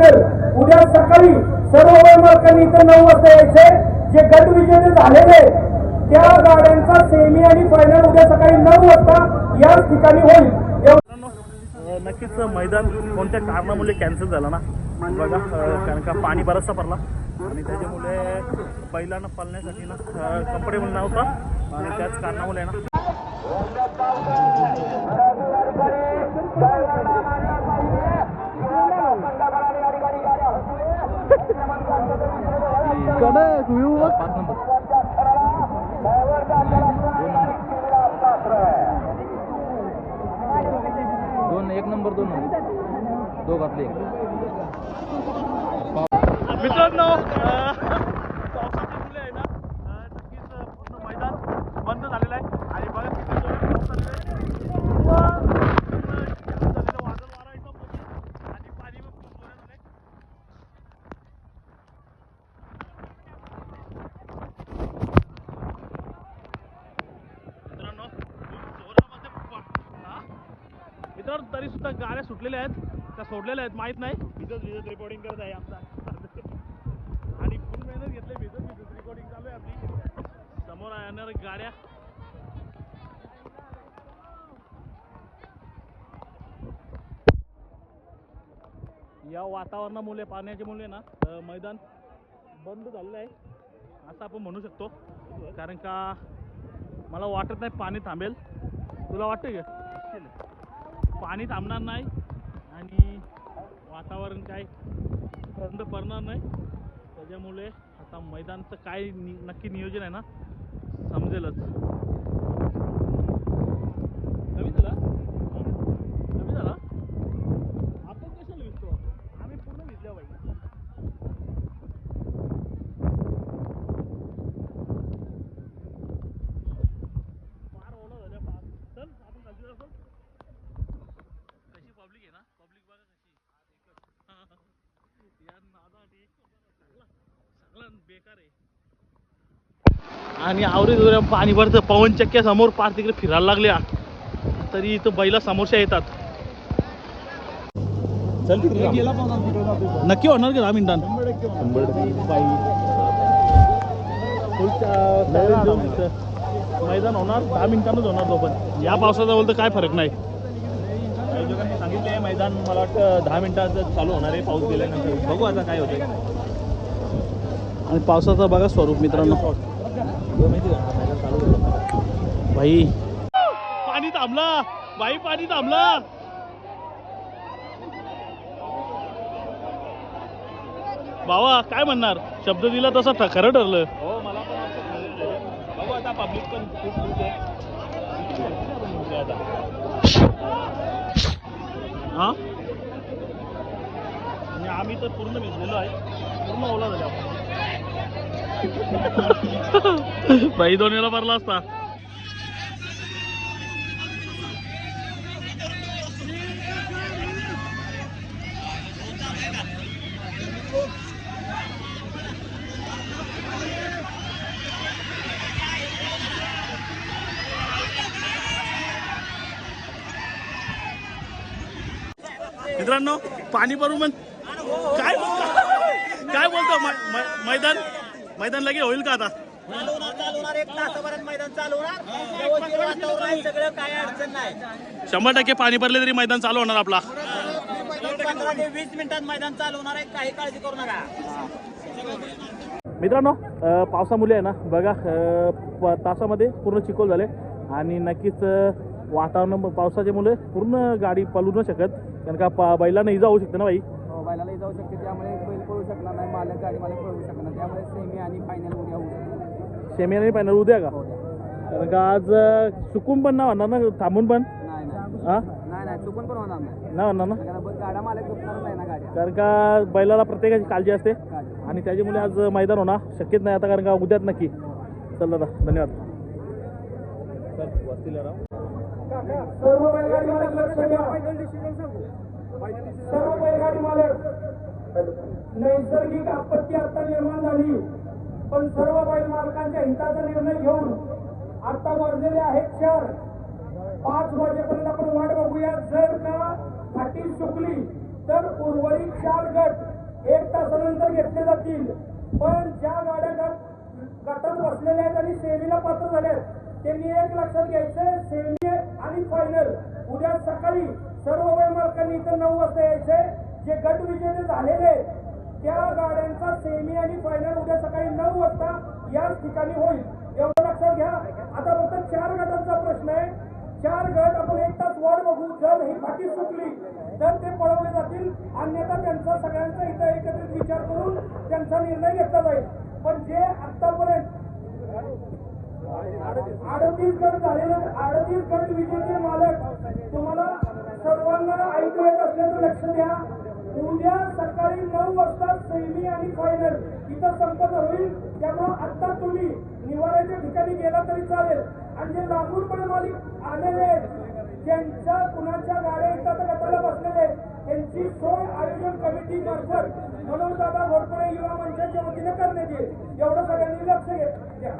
Final उद्या सकाळी सर्व वयमार्कांनी इथं नऊ वाजता यायचे जे गट विजेते झालेले त्या गाड्यांचा सेमी आणि फायनल उद्या सकाळी नऊ वाजता याच ठिकाणी होईल. नक्कीच मैदान कोणत्या कारणामुळे कॅन्सल झालं ना? बघा कारण का पाणी बराचसा पडला. आणि त्याच्यामुळे बैलांना पळण्यासाठी ना कम्फर्टेबल नव्हता. आणि त्याच कारणामुळे ना. दोन एक नंबर दोन नंबर. दोघातले एक. मित्रांनो अ, पावसाच्यामुळे आहे ना अ, नक्कीच अ, पूर्ण मैदान बंद झालेलं आहे आणि बघा किती जोरात पाऊस झालेला आहे पूर्ण, अ, झालेलं वादळ वारा एकदम मोठी आणि पाणी पण खूप जोरात आलंय. मित्रांनो खूप जोरामध्ये पा- हा? मित्रांनो तरी सुद्धा गाड्या सुटलेल्या आहेत. त्या सोडलेल्या आहेत माहीत नाही. भिजत भिजत रिपोर्टिंग करत आहे आमचा. आणि फुल मेहनत घेतली भिजत भिजत रिकॉर्डिंग चालू आहे आपली. समोर येणाऱ्या गाड्या. या वातावरणामुळे पाण्याच्यामुळे ना अं, मैदान बंद झालेलं आहे. असं आपण म्हणू शकतो. कारण का मला वाटत नाही पाणी थांबेल. तुला वाटतं का? पाणी थांबणार नाही आणि वातावरण काय थंड पडणार नाही. त्याच्यामुळे आता मैदानचं काय नि नक्की नियोजन आहे ना समजेलच कमी झाला हा? कमी झाला आपण कशाला भिजतो आम्ही पूर्ण भिजल्या पाहिजे फार ओला झाल्या फार चल आपण खालची जाऊ चल. कशी पब्लिक आहे ना पब्लिक बघा कशी या नादासाठी सगळं सगळं बेकार आहे आणि आवरी पाणी भरतं पवन चक्क्या समोर पार तिकडे फिरायला लागल्या. तरी इथं बैला समोरच्या येतात. चल नक्की होणार का दहा मिनिटांत? मैदान होणार दहा मिनिटांनच होणार तो पण या पावसाचा बोलतं काय फरक नाही. सांगितलं सांगितले मैदान मला वाटतं दहा मिनिटाचं चालू होणार आहे पाऊस गेल्यानंतर. बघू आता काय होतंय. आणि पावसाचं बघा स्वरूप मित्रांनो. भाई पाणी थांबला. भाई पाणी थांबला. बावा काय म्हणणार? शब्द दिला तसा ठ- खरं ठरलं. हो आता हा? आम्ही तर पूर्ण भिजलेलो आहे. पूर्ण ओला झाले बाई दोन्हीला भरला असता. मित्रांनो पाणी भरून पण काय काय बोलतो? मै- मै- मैदान मैदान लगे होईल का आता? चालवणार चालवणार. एक तासाभरात मैदान चालवणार. व्यवस्थित वातावरण आहे सगळं काय अडचण नाही. शंभर टक्के पाणी भरले तरी मैदान चालू होणार आपला. एक पंधरा ते वीस मिनिटात मैदान चालवणार आहे काही काळजी करू नका. मित्रांनो अ, पावसामुळे आहे ना बघा अ, प- तासामध्ये पूर्ण चिखल झाले. आणि नक्कीच अ, वातावरण पावसाच्या मुळे पूर्ण गाडी पळू न शकत. कारण का पा बैलांना इजा होऊ शकते ना बाई हो बैलाला जाऊ शकते. बैल पळू शकणार नाही मालक गाडी मालक पळू शकणार त्यामुळे सेमी आणि फायनल उद्या होऊ सेमी आणि फायनल उद्या का? कारण का आज चुकून पण ना होणार ना? थांबून पण? नाही नाही. हा? नाही नाही. चुकून पण होणार नाही. नाही होणार ना? गाडा मालक नाही ना गाड्या. कारण का बैलाला प्रत्येकाची काळजी असते. आणि त्याच्यामुळे आज मैदान होणार. शक्यच नाही आता कारण का उद्याच नक्की. चल दादा धन्यवाद. सर्व बैलगाडी मालक लक्ष द्या. सर्व बैलगाडी मालक. नैसर्गिक आपत्ती आता निर्माण झाली. पण सर्व बैल मालकांच्या हिताचा निर्णय घेऊन आता वाजलेले आहेत चार पाच वाजेपर्यंत आपण वाट बघूया. जर का फाटी सुकली तर उर्वरित चार गट एक तासानंतर घेतले जातील. पण ज्या गाड्या गट गटात बसलेल्या आहेत आणि सेमीला पात्र झाल्या आहेत त्यांनी एक लक्षात घ्यायचं सेमी आणि फायनल उद्या सकाळी सर्व बैल मालकांनी इथं नऊ वाजता यायचंय. जे गट विजेते झालेले आहेत त्या गाड्यांचा सेमी आणि फायनल उद्या सकाळी नऊ वाजता याच ठिकाणी होईल. एवढं लक्षात घ्या. आता फक्त चार गटांचा प्रश्न आहे. चार गट आपण एक तास वाढ बघू. जर ही फाटी सुटली तर ते पळवले जातील. अन्यथा त्यांचा सगळ्यांचा इथं एकत्रित विचार करून त्यांचा निर्णय घेतला जाईल. पण जे आतापर्यंत अडतीस गट झालेले अडतीस गट विजेते मालक तुम्हाला सर्वांना ऐकू येत असल्याचं लक्ष द्या. उद्या सकाळी नऊ वाजता सेमी आणि फायनल इथं संपन्न होईल. त्यामुळं आता तुम्ही निवाऱ्याच्या ठिकाणी गेला तरी चालेल. आणि जे लांबूनपणे मालिक आलेले आहेत ज्यांच्या कुणाच्या गाड्या इथं आता गटाला बसलेले आहेत त्यांची सोय आयोजन कमिटी मार्फत म्हणून दादा घोरपडे युवा मंचाच्या वतीने करण्यात येईल. एवढं सगळ्यांनी लक्ष घे- द्या